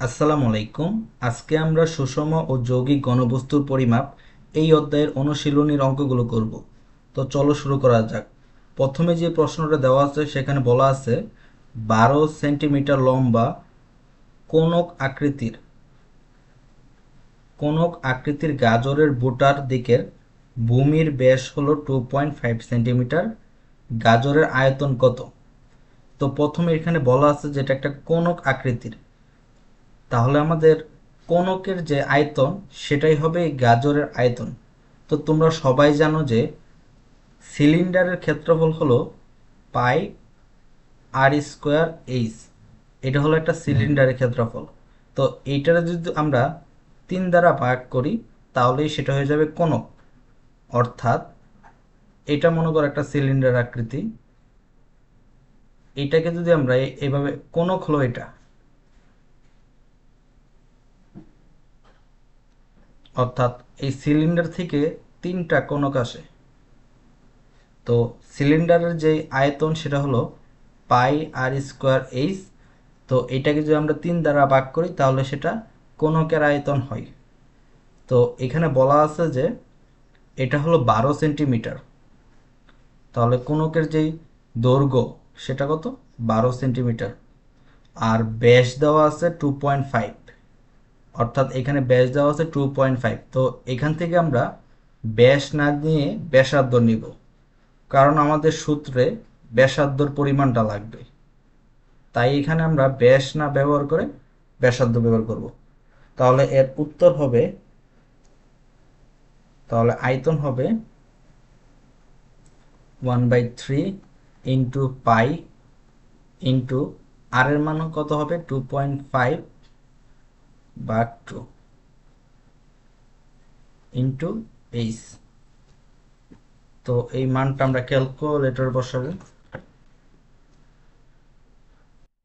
আসসালামু আলাইকুম। আজকে আমরা সুষম ও যৌগিক ঘনবস্তুর পরিমাপ এই অধ্যায়ের অনুশীলনীর অঙ্কগুলো করব। তো চলো শুরু করা যাক। প্রথমে যে প্রশ্নটা দেওয়া আছে, সেখানে বলা আছে, বারো সেন্টিমিটার লম্বা কোনক আকৃতির কোনক আকৃতির গাজরের বুটার দিকের ভূমির ব্যাস হলো টু পয়েন্ট ফাইভ সেন্টিমিটার, গাজরের আয়তন কত? তো প্রথমে এখানে বলা আছে যেটা একটা কোনক আকৃতির। তাহলে আমাদের কোনকের যে আয়তন, সেটাই হবে গাজরের আয়তন। তো তোমরা সবাই জানো যে সিলিন্ডারের ক্ষেত্রফল হলো পাই আর স্কোয়ার এইচ। এটা হলো একটা সিলিন্ডারের ক্ষেত্রফল। তো এইটারে যদি আমরা তিন দ্বারা ভাগ করি, তাহলেই সেটা হয়ে যাবে কোনক। অর্থাৎ এটা মনে করো একটা সিলিন্ডার আকৃতি। এটাকে যদি আমরা এভাবে, কোনক হলো এটা। অর্থাৎ এই সিলিন্ডার থেকে তিনটা কোনক আসে। তো সিলিন্ডারের যে আয়তন সেটা হলো পাই আর স্কোয়ার এইচ। তো এটাকে যদি আমরা তিন দ্বারা ভাগ করি, তাহলে সেটা কোনকের আয়তন হয়। তো এখানে বলা আছে যে এটা হলো বারো সেন্টিমিটার। তাহলে কোনকের যেই দৈর্ঘ্য সেটা কত? বারো সেন্টিমিটার। আর ব্যাস দেওয়া আছে টু পয়েন্ট ফাইভ অর্থাৎ এখানে ব্যাস দেওয়া আছে টু পয়েন্ট ফাইভ তো এখান থেকে আমরা ব্যাস না নিয়ে ব্যাসার্ধ নিব, কারণ আমাদের সূত্রে ব্যাসার্ধর পরিমাণটা লাগবে। তাই এখানে আমরা ব্যাস না ব্যবহার করে ব্যাসার্ধ ব্যবহার করব। তাহলে এর উত্তর হবে, তাহলে আয়তন হবে one by three into pi into r এর মান কত হবে? টু পয়েন্ট ফাইভ ভাগ টু ইন্টু এইচ তো এই মানটা আমরা ক্যালকুলেটর বসাবো।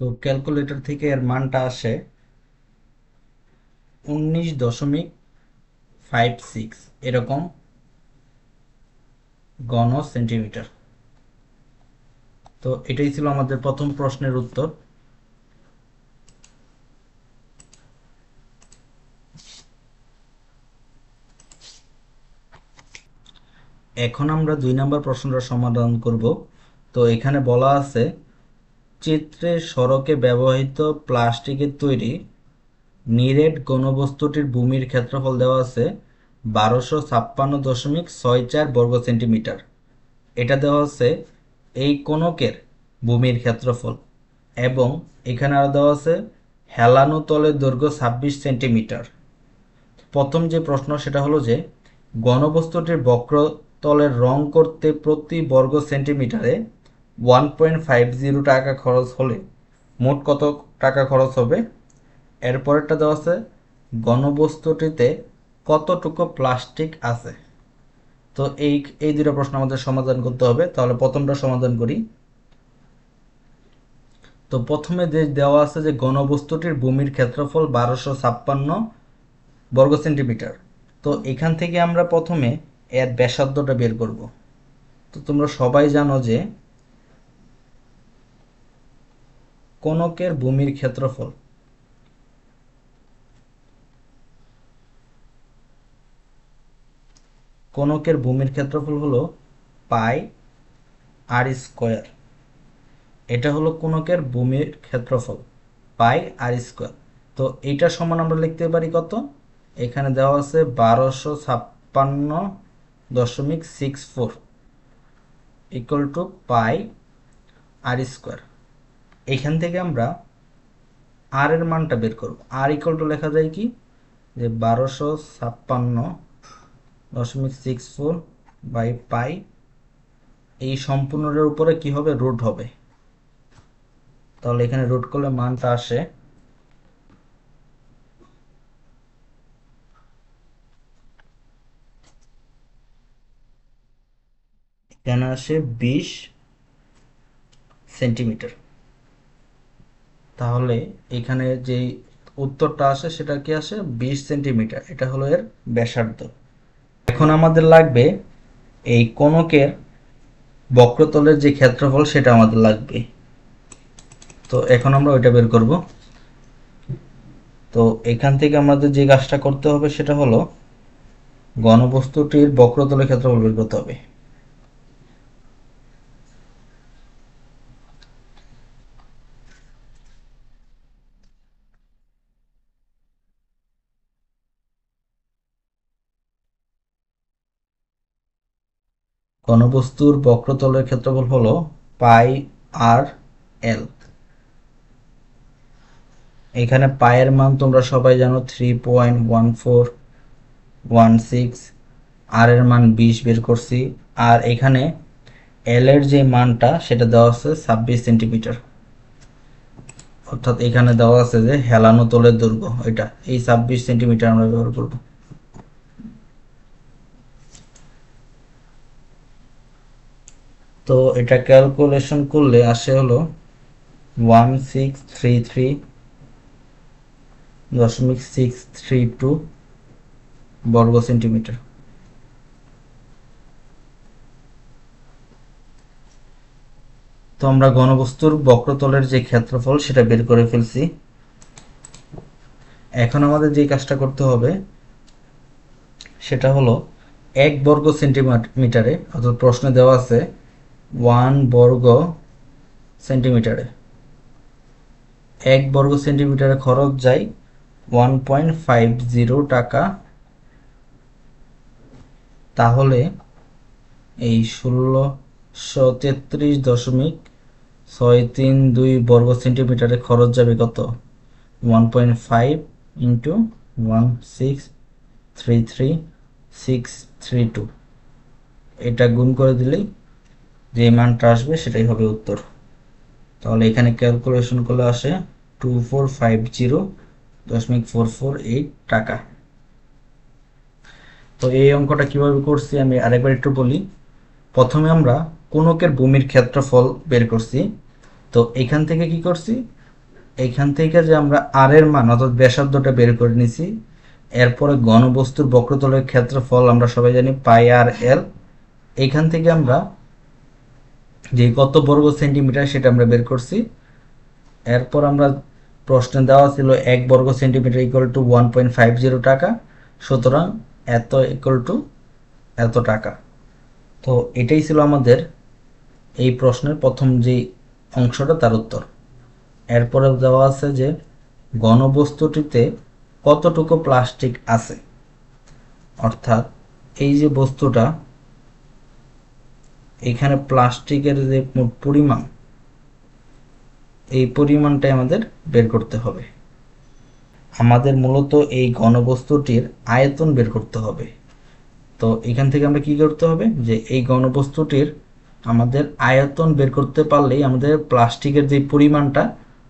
তো ক্যালকুলেটর থেকে এর মানটা আসে উনিশ দশমিক ফাইভ সিক্স এরকম ঘন সেন্টিমিটার তো এটাই ছিল আমাদের প্রথম প্রশ্নের উত্তর। এখন আমরা দুই নম্বর প্রশ্নটা সমাধান করব। তো এখানে বলা আছে, চিত্রে সড়কে ব্যবহৃত প্লাস্টিকের তৈরি নিরেট ঘনবস্তুটির ভূমির ক্ষেত্রফল দেওয়া আছে বারোশো ছাপ্পান্ন দশমিক ছয় চার বর্গ সেন্টিমিটার। এটা দেওয়া আছে এই কোনকের ভূমির ক্ষেত্রফল এবং এখানে আরও দেওয়া আছে হেলানো তলের দৈর্ঘ্য ছাব্বিশ সেন্টিমিটার। প্রথম যে প্রশ্ন সেটা হলো যে ঘনবস্তুটির বক্রতলের রং করতে প্রতি বর্গ সেন্টিমিটারে ওয়ান পয়েন্ট ফাইভ জিরো টাকা খরচ হলে মোট কত টাকা খরচ হবে? এরপরেরটা দেওয়া আছে গণবস্তুটিতে কতটুকু প্লাস্টিক আছে? তো এই এই দুটো প্রশ্ন আমাদের সমাধান করতে হবে। তাহলে প্রথমটা সমাধান করি। তো প্রথমে যে দেওয়া আছে যে গণবস্তুটির ভূমির ক্ষেত্রফল বারোশো ছাপ্পান্ন বর্গ সেন্টিমিটার। তো এখান থেকে আমরা প্রথমে এর ব্যাসার্ধটা বের করব। তো তোমরা সবাই জানো যে কোনকের ভূমির ক্ষেত্রফল কোনকের ভূমির ক্ষেত্রফল হলো পাই আর স্কোয়ার। এটা হলো কোনকের ভূমির ক্ষেত্রফল, পাই আর স্কোয়ার। তো এইটা সমান আমরা লিখতে পারি কত? এখানে দেওয়া আছে বারোশো ছাপ্পান্ন দশমিক six four equal to pi r square এখান থেকে আমরা আর এর মানটা বের করব। আর ইকুয়াল টু লেখা যায় কি? যে বারোশো ছাপ্পান্ন দশমিক সিক্স ফোর বাই পাই এই সম্পূর্ণটার উপরে কি হবে? রুট হবে। তাহলে এখানে রুট করলে মানটা আসে এখানে আসে? বিশ সেন্টিমিটার। তাহলে এখানে যে উত্তরটা আসে, সেটা কি আসে? বিশ সেন্টিমিটার। এটা হলো এর ব্যাসার্ধ। এখন আমাদের লাগবে এই কোনকের বক্রতলের যে ক্ষেত্রফল, সেটা আমাদের লাগবে। তো এখন আমরা ওইটা বের করব। তো এখান থেকে আমাদের যে কাজটা করতে হবে, সেটা হলো ঘনবস্তুটির বক্রতলের ক্ষেত্রফল বের করতে হবে। ঘনবস্তুর বক্রতলের ক্ষেত্রফল হলো পাই আর এল। এখানে পায়ের মান তোমরা সবাই জানো three point one four one six r এর মান বিশ বের করছি। আর এখানে এল এর যে মানটা, সেটা দেওয়া আছে ছাব্বিশ সেন্টিমিটার। অর্থাৎ এখানে দেওয়া আছে যে হেলানো তলের দৈর্ঘ্য, এটা। এই ছাব্বিশ সেন্টিমিটার আমরা ব্যবহার করব। তো এটা ক্যালকুলেশন করলে আসে হলো ওয়ান সিক্স থ্রি থ্রি দশমিক সিক্স থ্রি টু বর্গ সেন্টিমিটার। তো আমরা ঘনবস্তুর বক্রতলের যে ক্ষেত্রফল সেটা বের করে ফেলছি। এখন আমাদের যে কাজটা করতে হবে সেটা হলো এক বর্গ সেন্টিমিটারে অর্থাৎ প্রশ্নে দেওয়া আছে ওয়ান বর্গ সেন্টিমিটারে। এক বর্গ সেন্টিমিটারে খরচ যায় ওয়ান পয়েন্ট ফাইভ জিরো টাকা। তাহলে এই ষোলোশো তেত্রিশ দশমিক ছয় তিন দুই বর্গ সেন্টিমিটারে খরচ যাবে কত? One point five into one six three three six three two. এটা গুণ করে দিলেই যে মানটা আসবে সেটাই হবে উত্তর। তাহলে এখানে ক্যালকুলেশন করলে আসে টু ফোর ফাইভ জিরো দশমিক ফোর ফোর এইট টাকা। তো এই অঙ্কটা কীভাবে করছি আমি আরেকবার একটু বলি। প্রথমে আমরা কোনকের ভূমির ক্ষেত্রফল বের করছি। তো এখান থেকে কি করছি? এখান থেকে যে আমরা আর এর মান অর্থাৎ ব্যাসার্ধটা বের করে নিছি, এরপরে ঘনবস্তুর বক্রতলের ক্ষেত্রফল আমরা সবাই জানি পাই আর এল। এখান থেকে আমরা যে কত বর্গ সেন্টিমিটার সেটা আমরা বের করছি। এরপর আমরা প্রশ্নে দেওয়া ছিল এক বর্গ centimetre equal to one point five zero টাকা। সুতরাং এত ইকুয়াল টু এত টাকা। তো এটাই ছিল আমাদের এই প্রশ্নের প্রথম যে অংশটা, তার উত্তর। এরপরে দেওয়া আছে যে গণবস্তুটিতে কতটুকু প্লাস্টিক আছে? অর্থাৎ এই যে বস্তুটা এখানে প্লাস্টিকের যে পরিমাণ, এই পরিমাণটাই আমাদের বের করতে হবে। আমাদের মূলত এই ঘনবস্তুটির আয়তন বের করতে হবে। তো এখান থেকে আমরা কি করতে হবে? যে এই ঘনবস্তুটির আমাদের আয়তন বের করতে পারলেই আমাদের প্লাস্টিকের যে পরিমাণটা,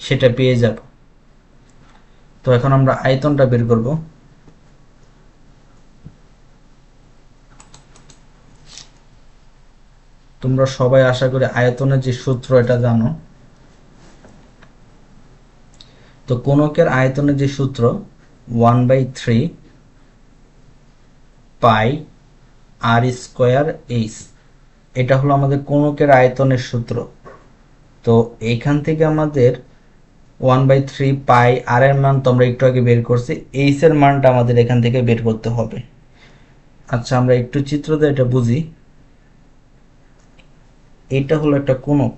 সেটা পেয়ে যাব। তো এখন আমরা আয়তনটা বের করব। তোমরা সবাই আশা করি আয়তনের যে সূত্র এটা জানো। তো কোনকের আয়তনের যে সূত্র one by three pi r square h এটা হলো আমাদের কোনকের আয়তনের সূত্র। তো এইখান থেকে আমাদের one by three pi r এর মান তোমরা একটু আগে বের করছি এইচ এর মানটা আমাদের এখান থেকে বের করতে হবে। আচ্ছা আমরা একটু চিত্র দিয়ে এটা বুঝি। এটা হলো একটা কোনক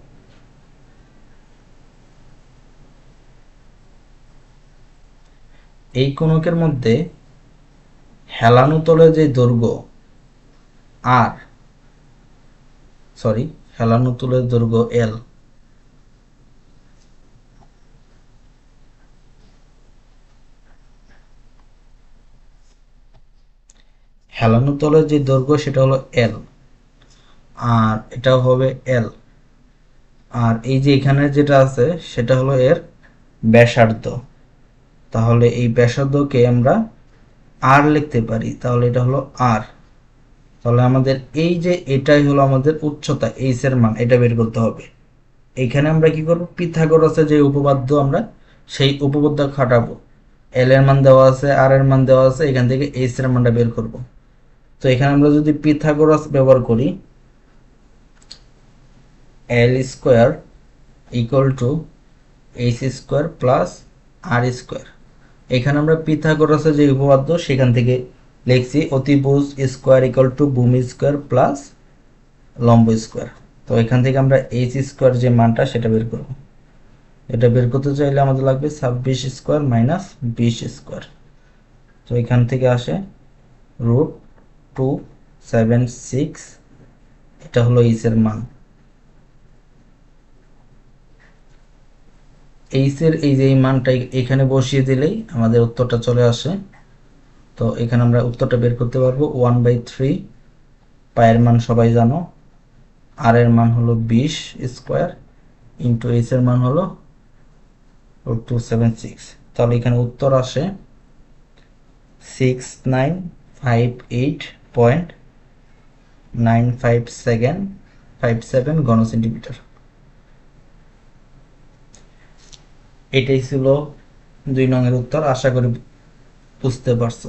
এই কোনকের মধ্যে হেলানো তলে যে দৈর্ঘ্য, আর সরি হেলানো তুলের দৈর্ঘ্য এল হেলানো তলের যে দৈর্ঘ্য সেটা হলো এল আর এটা হবে এল আর এই যে এখানে যেটা আছে, সেটা হলো এর ব্যাসার্ধ। তাহলে এই ব্যাসার্ধকে আমরা আর লিখতে পারি। তাহলে এটা হলো আর তাহলে আমাদের এই যে এটাই হলো আমাদের উচ্চতা এইচ এর মান, এটা বের করতে হবে। এখানে আমরা কি করব? পিথাগোরাসের যে উপপাদ্য আমরা, সেই উপপাদ্য খাটাবো। এল এর মান দেওয়া আছে আর এর মান দেওয়া আছে, এখান থেকে এইচ এর মানটা বের করব। তো এখানে আমরা যদি পিথাগোরাস ব্যবহার করি l square equal to h square plus r square এখানে আমরা পিথাগোরাসের যে উপপাদ্য, সেখান থেকে লিখছি অতিভুজ স্কোয়ার ইকুয়াল টু ভূমি স্কোয়ার প্লাস লম্ব স্কোয়ার তো এখান থেকে আমরা এইচ স্কোয়ার যে মানটা, সেটা বের করব। এটা বের করতে চাইলে আমাদের লাগবে ছাব্বিশ স্কোয়ার মাইনাস বিশ স্কোয়ার তো এখান থেকে আসে রুট টু সেভেন সিক্স এটা হলো এইচের মান। এইচের এই যে এই মানটা এখানে বসিয়ে দিলেই আমাদের উত্তরটা চলে আসে। তো এখানে আমরা উত্তরটা বের করতে পারব। ওয়ান বাই থ্রি পায়ের মান সবাই জানো। আর এর মান হলো বিশ স্কোয়ার ইন্টু এইচ এর মান হলো টু সেভেন সিক্স তাহলে এখানে উত্তর আসে six nine five eight point nine five second five seven ঘন সেন্টিমিটার এটাই ছিল দুই নং এর উত্তর আশা করি বুঝতে পারছ।